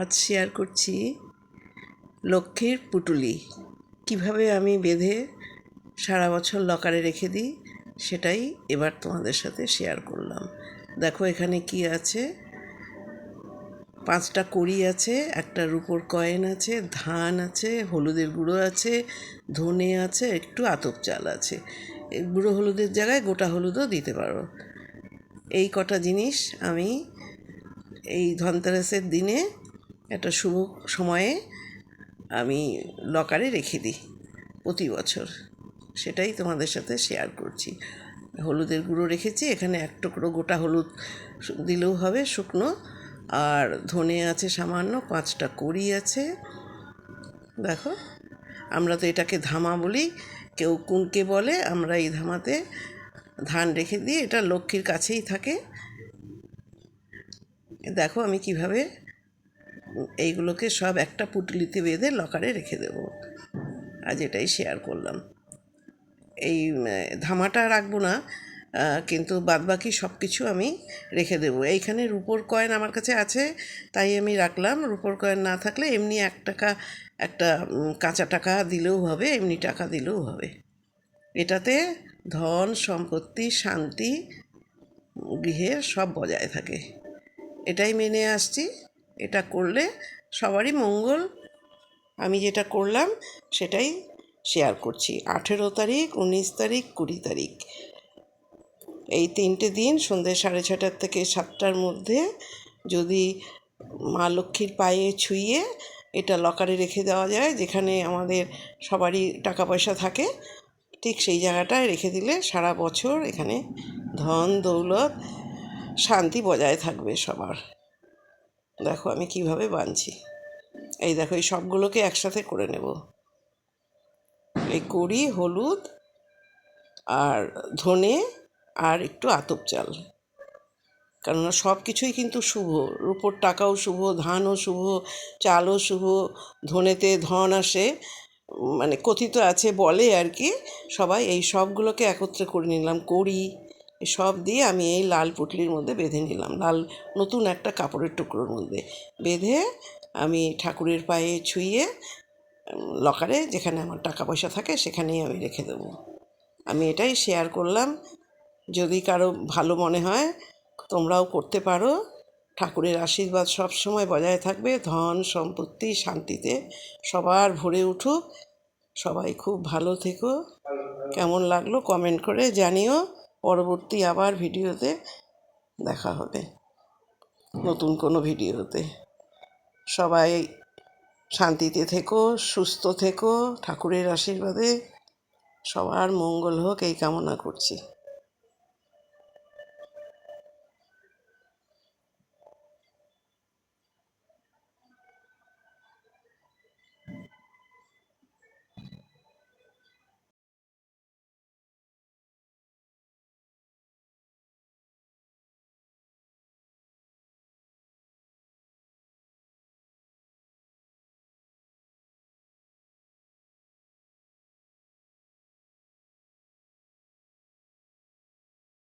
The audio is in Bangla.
আজ শেয়ার করছি লক্ষ্মীর পুটুলি। কীভাবে আমি বেঁধে সারা বছর লকারে রেখে দিই, সেটাই এবার তোমাদের সাথে শেয়ার করলাম। দেখো এখানে কি আছে? পাঁচটা কড়ি আছে, একটা রুপোর কয়েন আছে, ধান আছে, হলুদের গুঁড়ো আছে, ধনে আছে, একটু আতপ চাল আছে। গুঁড়ো হলুদের জায়গায় গোটা হলুদও দিতে পারো। এই কটা জিনিস আমি এই ধনতেরাসের দিনে একটা শুভ সময়ে আমি লকারে রেখে দিই প্রতি বছর। সেটাই তোমাদের সাথে শেয়ার করছি। হলুদের গুঁড়ো রেখেছি, এখানে এক টুকরো গোটা হলুদ দিলেও হবে শুকনো। আর ধনে আছে সামান্য, পাঁচটা কড়ি আছে। দেখো, আমরা তো এটাকে ধামা বলি, কেউ কুনকে বলে, আমরা এই ধামাতে ধান রেখে দিই, এটা লক্ষ্মীর কাছেই থাকে। দেখো আমি কীভাবে এইগুলোকে সব একটা পুটলিতে বেঁধে লকারে রেখে দেব। আজ এটাই শেয়ার করলাম। এই ধামাটা রাখব না কিন্তু বাদবাকি সব কিছু আমি রেখে দেবো। এইখানে রুপোর কয়েন আমার কাছে আছে, তাই আমি রাখলাম। রুপোর কয়েন না থাকলে এমনি এক টাকা, একটা কাঁচা টাকা দিলেও হবে, এমনি টাকা দিলেও হবে। এটাতে ধন, সম্পত্তি, শান্তি গৃহে সব বজায় থাকে। এটাই মেনে আসছি। এটা করলে সবারই মঙ্গল। আমি যেটা করলাম সেটাই শেয়ার করছি। আঠেরো তারিখ, উনিশ তারিখ, কুড়ি তারিখ। এই তিনটে দিন সন্ধ্যে সাড়ে ছটার থেকে সাতটার মধ্যে যদি মা লক্ষ্মীর পায়ে ছুঁয়ে এটা লকারে রেখে দেওয়া যায়, যেখানে আমাদের সবারই টাকা পয়সা থাকে, ঠিক সেই জায়গাটায় রেখে দিলে সারা বছর এখানে ধন, দৌলত, শান্তি বজায় থাকবে সবার। দেখো আমি কীভাবে বানছি। এই দেখো, এই সবগুলোকে একসাথে করে নেব। এই কড়ি, হলুদ আর ধনে আর একটু আতপ চাল। কেননা সব কিছুই কিন্তু শুভ। রূপোর টাকাও শুভ, ধানও শুভ, চালও শুভ, ধনেতে ধন আসে মানে কথিত আছে বলে আর কি। সবাই এই সবগুলোকে একত্রে করে নিলাম। কড়ি সব দিয়ে আমি এই লাল পুটলির মধ্যে বেঁধে নিলাম। লাল নতুন একটা কাপড়ের টুকরোর মধ্যে। বেঁধে আমি ঠাকুরের পায়ে ছুঁয়ে লকারে যেখানে আমার টাকা পয়সা থাকে সেখানেই আমি রেখে দেবো। আমি এটাই শেয়ার করলাম। যদি কারও ভালো মনে হয়, তোমরাও করতে পারো। ঠাকুরের আশীর্বাদ সব সময় বজায় থাকবে। ধন, সম্পত্তি, শান্তিতে সবার ভরে উঠুক। সবাই খুব ভালো থেকো। কেমন লাগল কমেন্ট করে জানিও। পরবর্তী আবার ভিডিওতে দেখা হবে। নতুন কোনো ভিডিওতে। সবাই শান্তিতে থেকো, সুস্থ থেকো, ঠাকুরের আশীর্বাদে সবার মঙ্গল হোক, এই কামনা করছি।